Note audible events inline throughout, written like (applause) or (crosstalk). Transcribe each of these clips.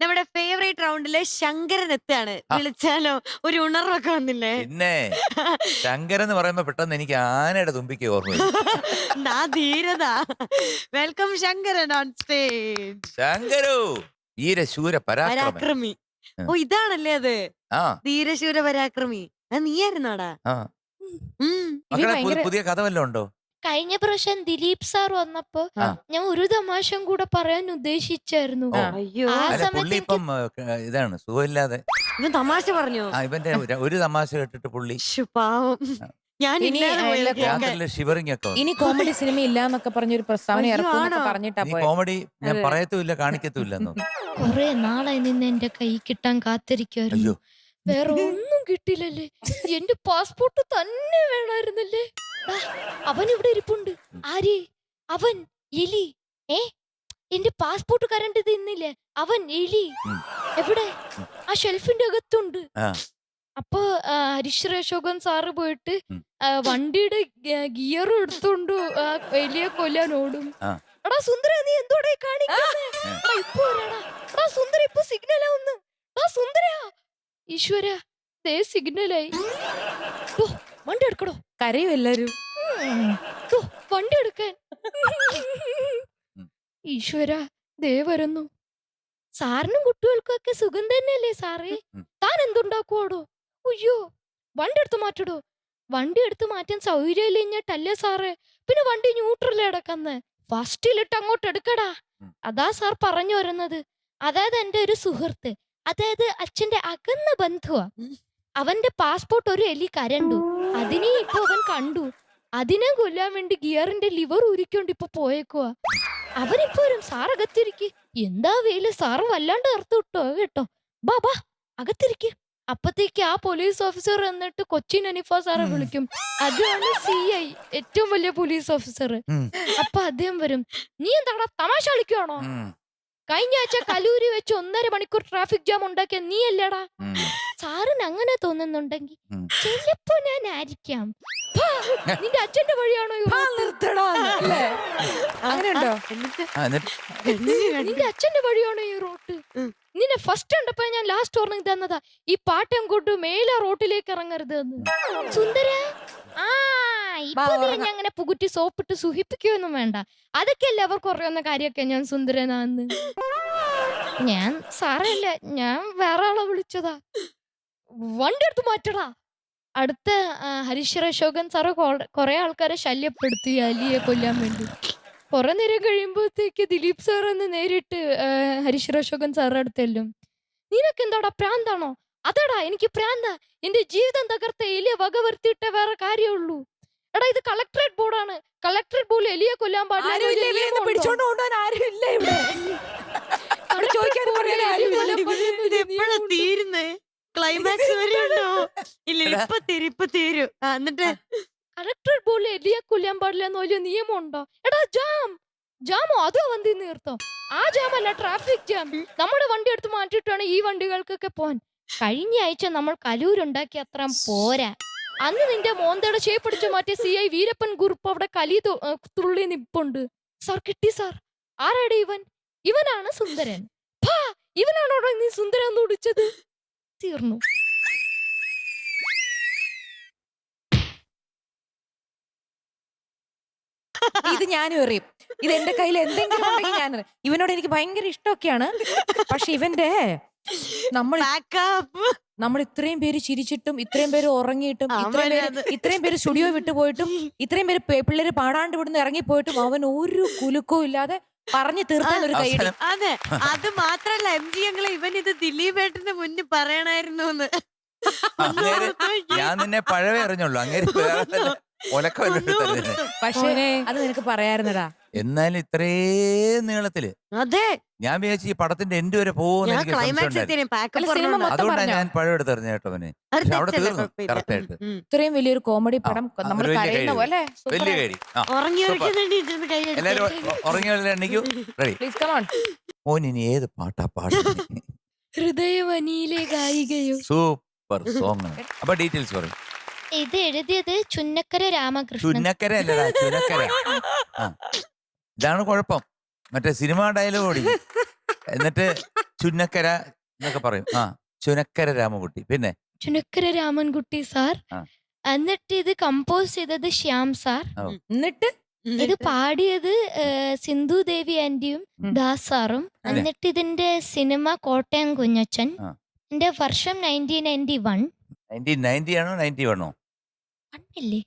നമ്മുടെ ഫേവറേറ്റ് റൗണ്ടിലെ ശങ്കരൻ എത്തുകയാണ്. വിളിച്ചാലോ? ഒരു ഉണർവൊക്കെ വന്നില്ലേ? പിന്നെ ശങ്കരൻ എന്ന് പറയുമ്പോ പെട്ടെന്ന് എനിക്ക് ആനയുടെ തുമ്പിക്ക് ഓർമ്മ. നാ (laughs) ധീരത. Welcome Shankaran on stage Shankaru വീരശൂര പരാക്രമൻ. പരാക്രമി. ഓ ഇതാണല്ലേ അത്? ആ. ധീരശൂര പരാക്രമി. അത് നീയായിരുന്നാടാ? ആ. ഉം. മക്കളെ പുതിയ കഥ വല്ലതും ഉണ്ടോ? കഴിഞ്ഞ പ്രാവശ്യം ദിലീപ് സാർ വന്നപ്പോ ആ. ഞാൻ ഒരു തമാശം കൂടെ പറയാൻ ഉദ്ദേശിച്ചായിരുന്നു ഓ. അയ്യോ ആ അല്ല സമയത്ത് പുള്ളി ഇപ്പം ഏ, ക- ഇതാണ് സുഖമില്ലാതെ ഇവൻ തമാശ പറഞ്ഞോ ആ ഇവന്റെ ഒരു- ഒരു തമാശ കേട്ടിട്ട് പുള്ളി ശ്ശോ, പാവം ഞാൻ ഇനി ഇല്ലാതെ പോയത് കേൾക്കാൻ. രാത്രിയിൽ ഷിവറിംഗ് ഒക്കെ വന്നു. ഇനി കോമഡി സിനിമ ഇല്ല എന്നൊക്കെ പറഞ്ഞൊരു പ്രസ്താവന അയ്യോ, ഇറക്കും ആണോ? പറഞ്ഞിട്ടാ പോയത് കോമഡി ഞാൻ അതെ. പറയത്തുമില്ല കാണിക്കത്തുമില്ല എന്നോ കൊറേ നാളായി നിന്ന് എന്റെ കൈ കിട്ടാൻ കാത്തിരിക്കുവായിരുന്നു അയ്യോ വേറെ ഒന്നും കിട്ടില്ലല്ലേ. എന്റെ പാസ്പോർട്ട് തന്നെ വേണമായിരുന്നല്ലേ അവൻ ഇവിടെ ഇരിപ്പുണ്ട്. ആര്? അവൻ എലി. ഏ എന്റെ പാസ്പോർട്ട് കരണ്ട് തിന്നില്ലേ അവൻ എലി. എവിടെ? ആ ഷെൽഫിന്റെ അകത്തുണ്ട്. അപ്പൊ ഹരീഷ് അശോകൻ സാറ് പോയിട്ട് വണ്ടിയുടെ ഗിയർ എടുത്തോണ്ട് ആ എലിയെ കൊല്ലാൻ ഓടും. എടാ സുന്ദര നീ എന്തോടെ കാണിക്കുന്നേ? ഇപ്പൊ സുന്ദര ഇപ്പൊ എടാ സുന്ദര ഈശ്വര ദേ സിഗ്നലായി. വണ്ടി എടുക്കണോ കരയും എല്ലാരും. വണ്ടി എടുക്കാൻ. ഈശ്വര ദേ വരുന്നു. സാറിനും കുട്ടികൾക്കൊക്കെ സുഖം തന്നെയല്ലേ സാറേ. താൻ എന്തുണ്ടാക്കുവാടോ? അയ്യോ വണ്ടി എടുത്ത് മാറ്റടോ. വണ്ടി എടുത്ത് മാറ്റാൻ സൗകര്യമില്ലഞ്ഞിട്ടല്ലേ സാറേ? പിന്നെ വണ്ടി ന്യൂട്രൽ അടക്കന്ന് ഫസ്റ്റിലിട്ട് അങ്ങോട്ട് എടുക്കടാ. അതാ സാർ പറഞ്ഞു വരുന്നത്. അതായത് എന്റെ ഒരു സുഹൃത്ത്. അതായത് അച്ഛന്റെ അകന്ന ബന്ധുവാ. അവന്റെ പാസ്പോർട്ട് ഒരു എലി കരണ്ടു. അതിനെ ഇപ്പൊ അവൻ കണ്ടു. അതിനെ കൊല്ലാൻ വേണ്ടി ഗിയറിന്റെ ലിവർ ഉരുക്കൊണ്ട് ഇപ്പൊ പോയേക്കുവാ. അവനിപ്പോരും സാർ അകത്തിരിക്ക്. എന്താ വെയിൽ സാറ് വല്ലാണ്ട് അർത്ഥം ഇട്ടോ കേട്ടോ. ബാബാ അകത്തിരിക്ക്. അപ്പത്തേക്ക് ആ പോലീസ് ഓഫീസർ എന്നിട്ട് കൊച്ചിൻ അനിഫ സാറെ. വിളിക്കും. അതാണ് സി ഐ ഏറ്റവും വലിയ പോലീസ് ഓഫീസർ. അപ്പൊ അദ്ദേഹം വരും. നീ എന്താടാ തമാശ കളിക്കുവാണോ? കഴിഞ്ഞ ആഴ്ച കലൂരി വെച്ച് ഒന്നര മണിക്കൂർ ട്രാഫിക് ജാം ഉണ്ടാക്കിയ നീ അല്ലടാ. സാറിന് അങ്ങനെ തോന്നുന്നുണ്ടെങ്കിൽ. ചിലപ്പോ ഞാൻ ആയിരിക്കാം നിന്റെ അച്ഛന്റെ വഴിയാണോ. നിന്റെ അച്ഛന്റെ വഴിയാണോ ഈ റോട്ട്? നിന്നെ ഫസ്റ്റ് കണ്ടപ്പോ ഞാൻ ലാസ്റ്റ് ഓർണിംഗ് തന്നതാ. ഈ പാട്ടം കൊണ്ട് മേലെ റോട്ടിലേക്ക് ഇറങ്ങരുത് എന്ന്. സുന്ദര. ആ ഇപ്പൊ ഞാൻ അങ്ങനെ പുകുറ്റി സോപ്പിട്ട് സുഹിപ്പിക്കുകയൊന്നും വേണ്ട. അതൊക്കെയല്ലേ അവർ കുറയുന്ന കാര്യമൊക്കെ ഞാൻ സുന്ദരനാന്ന്? ഞാൻ സാറല്ല ഞാൻ വേറെ ആളെ വിളിച്ചതാ. വണ്ടി എടുത്ത് മാറ്റടാ. അടുത്ത ഹരീശ്വര അശോകൻ സാറ് കുറെ ആൾക്കാരെ ശല്യപ്പെടുത്തി അലിയെ കൊല്ലാൻ വേണ്ടി. കുറെ നേരം കഴിയുമ്പോഴത്തേക്ക് ദിലീപ് സാർ എന്ന് നേരിട്ട് ഹരീശ്വര അശോകൻ സാറുടെ അടുത്തെല്ലും. നിനക്ക് എന്താടാ പ്രാന്താണോ? അതാടാ എനിക്ക് പ്രാന്ത. എന്റെ ജീവിതം തകർത്ത എലിയെ വക വരുത്തിയിട്ട വേറെ കാര്യമുള്ളൂ എടാ ഇത് കളക്ടറേറ്റ് ബോർഡാണ് കളക്ടറേറ്റ് ബോർഡിൽ എലിയെ കൊല്ലാൻ പാടില്ല. ആരും ഇല്ല, പിടിച്ചോണ്ട് കൊണ്ടുപോകാൻ ആരും ഇല്ല ഇവിടെ. അവിടെ ചോദിക്കാൻ ആരും ബോർഡിൽ ഇല്ല. എലിയെ ഇത് എപ്പോഴാ തീരുന്നേ? ക്ലൈമാക്സ് വരെ ഉണ്ടോ? ഇല്ല ഇപ്പൊ തീരും ഇപ്പൊ തീരും. ആ, എന്നിട്ട്? കളക്ടറേറ്റ് ബോർഡിൽ എലിയെ കൊല്ലാൻ പാടില്ല എന്ന് വലിയ നിയമമുണ്ടോ എടാ ജാം! ജാമോ അതോ വന്തി നിർത്തോ? ആ ജാം അല്ല ട്രാഫിക് ജാം നമ്മുടെ വണ്ടി എടുത്ത് മാറ്റിയിട്ടാണ് ഈ വണ്ടികൾക്കൊക്കെ പോവാൻ കഴിഞ്ഞ ആഴ്ച നമ്മൾ കലൂരുണ്ടാക്കിയ അത്ര പോരാ. അന്ന് നിന്റെ മോന്തയുടെ ഷേപ്പ് പിടിച്ചു മാറ്റിയ സി ഐ വീരപ്പൻ കുറുപ്പ് അവിടെ കലി തുള്ളി നിപ്പുണ്ട്. സാർ കിട്ടി സാർ. ആരാടെ ഇവൻ? ഇവനാണ് സുന്ദരൻ. ഇവനാണോ നീ സുന്ദരൻ എന്ന് വിളിച്ചത്. തീർന്നു. ഇത് ഞാനും എറിയും ഇത് എന്റെ കയ്യിൽ എന്തെങ്കിലും ഇവനോട് എനിക്ക് ഭയങ്കര ഇഷ്ടമൊക്കെയാണ്. പക്ഷെ ഇവന്റെ നമ്മൾ ബാക്കപ്പ് നമ്മൾ ഇത്രയും പേര് ചിരിച്ചിട്ടും ഇത്രയും പേര് ഉറങ്ങിയിട്ടും ഇത്രയും പേര് ഇത്രയും പേര് സ്റ്റുഡിയോ വിട്ടു പോയിട്ടും (laughs) ഇത്രയും പേര് പിള്ളേര് പാടാണ്ട് ഇവിടുന്ന് ഇറങ്ങിപ്പോയിട്ടും അവൻ ഒരു കുലുക്കവും ഇല്ലാതെ പറഞ്ഞു തീർത്താൻ ഒരു കൈയടി അതെ അത് മാത്രല്ല എം ജി ഞങ്ങളെ ഇവൻ ഇത് ദിലീപ് ഏട്ടന് മുന്നിൽ പറയണായിരുന്നു ഞാൻ നിന്നെ പഴവേ അറിഞ്ഞുള്ളൂ. അങ്ങനെ ഒലക്ക പക്ഷേ അത് നിനക്ക് എന്നാലും ഇത്രേം നീളത്തിൽ അതെ. ഞാൻ വിചാരിച്ചു ഈ പടത്തിന്റെ എൻഡ് വരെ പോകുന്ന ഞാൻ എനിക്ക് സംശയം ഉണ്ടായിരുന്നു. അതുകൊണ്ടാണ് ഞാൻ പഴം എടുത്തെറിഞ്ഞ കേട്ടോ അവന് പക്ഷെ അവിടെ തീർന്നു. കറക്റ്റ് ആയിട്ട്. ഇത്രയും വലിയൊരു കോമഡി പടം ആ, നമ്മൾ വലിയ കരയുന്ന. പോലെ? വലിയ ആ ഉറങ്ങി കൈ എല്ലാരും ഉറങ്ങിയ എണ്ണിക്കൂ? റെഡി പ്ലീസ് കമോൺ മോൻ ഇനി ഏത് പാട്ടാ പാടുന്നത് ഹൃദയവനിയിലെ ഗായികയോ. സൂപ്പർ സോങ് അപ്പൊ ഡീറ്റെയിൽസ് പറയും. ഇത് എഴുതിയത് ചുന്നക്കര രാമകൃഷ്ണൻ. ചുന്നക്കര അല്ലടാ ചുനക്കര. ആ. ഇതാണ് കുഴപ്പം. മറ്റേ സിനിമ ഡയലോഗ് ഓടി എന്നിട്ട് ചുന്നക്കര എന്നൊക്കെ പറയും. ആ ചുനക്കര രാമകുട്ടി പിന്നെ? ചുനക്കര രാമൻകുട്ടി സാർ. ആ. എന്നിട്ട് ഇത് കമ്പോസ് ചെയ്തത് ശ്യാം സാർ. എന്നിട്ട്? ഇത് പാടിയത് ഏഹ്, സിന്ധു ദേവി ആന്റിയും ഉം. ദാസ് സാറും. അതെ. എന്നിട്ട് ഇതിന്റെ സിനിമ കോട്ടയം കുഞ്ഞച്ചൻ. ആ. എന്റെ വർഷം nineteen ninety one nineteen ninety ആണോ നയന്റി വണ്ണോ അല്ലേ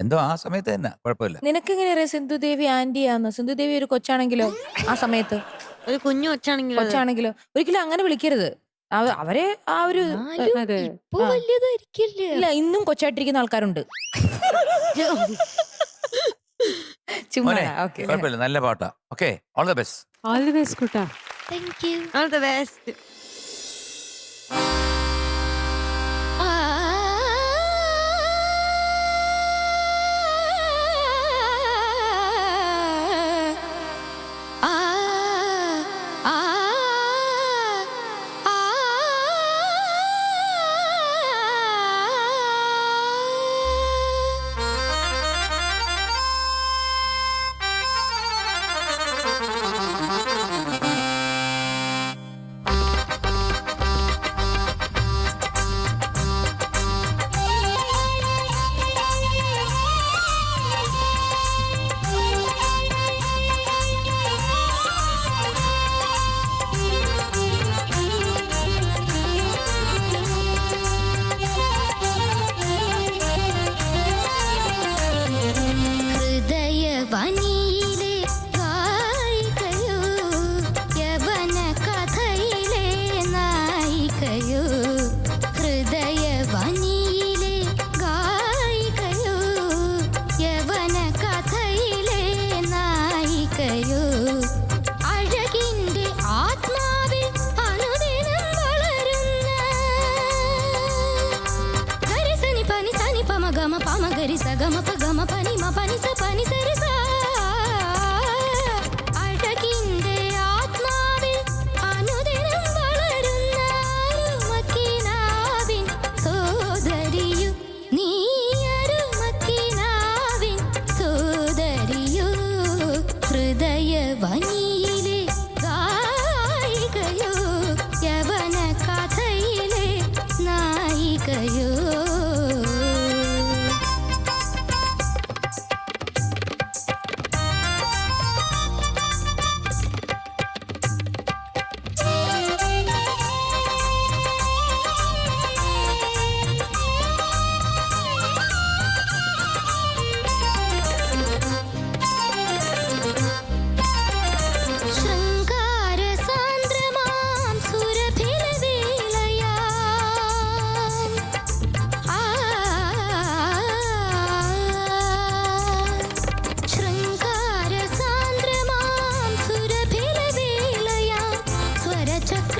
എന്തോ ആ സമയത്ത് തന്നെ. കുഴപ്പമില്ല. നിനക്കെങ്ങനെ അറിയാം സിന്ധുദേവി ആന്റിയാന്ന് സിന്ധുദേവി ഒരു കൊച്ചാണെങ്കിലോ ആ സമയത്ത്? ഒരു കുഞ്ഞു കൊച്ചാണെങ്കിലും. കൊച്ചാണെങ്കിലോ? ഒരിക്കലും അങ്ങനെ വിളിക്കരുത്. അവ- അവരെ ആ ഒരു അതെ. ഇപ്പൊ ആ. വലിയതായിരിക്കില്ലേ? ഇല്ല ഇന്നും കൊച്ചായിട്ടിരിക്കുന്ന ആൾക്കാരുണ്ട്. ചുമ്മാ മോനെ, ഓക്കെ. കുഴപ്പമില്ല. നല്ല പാട്ടാ. Okay all the best all the best Kutta. Thank you all the best. గమ పమ గరి సగమ పగమ పని మ పని స took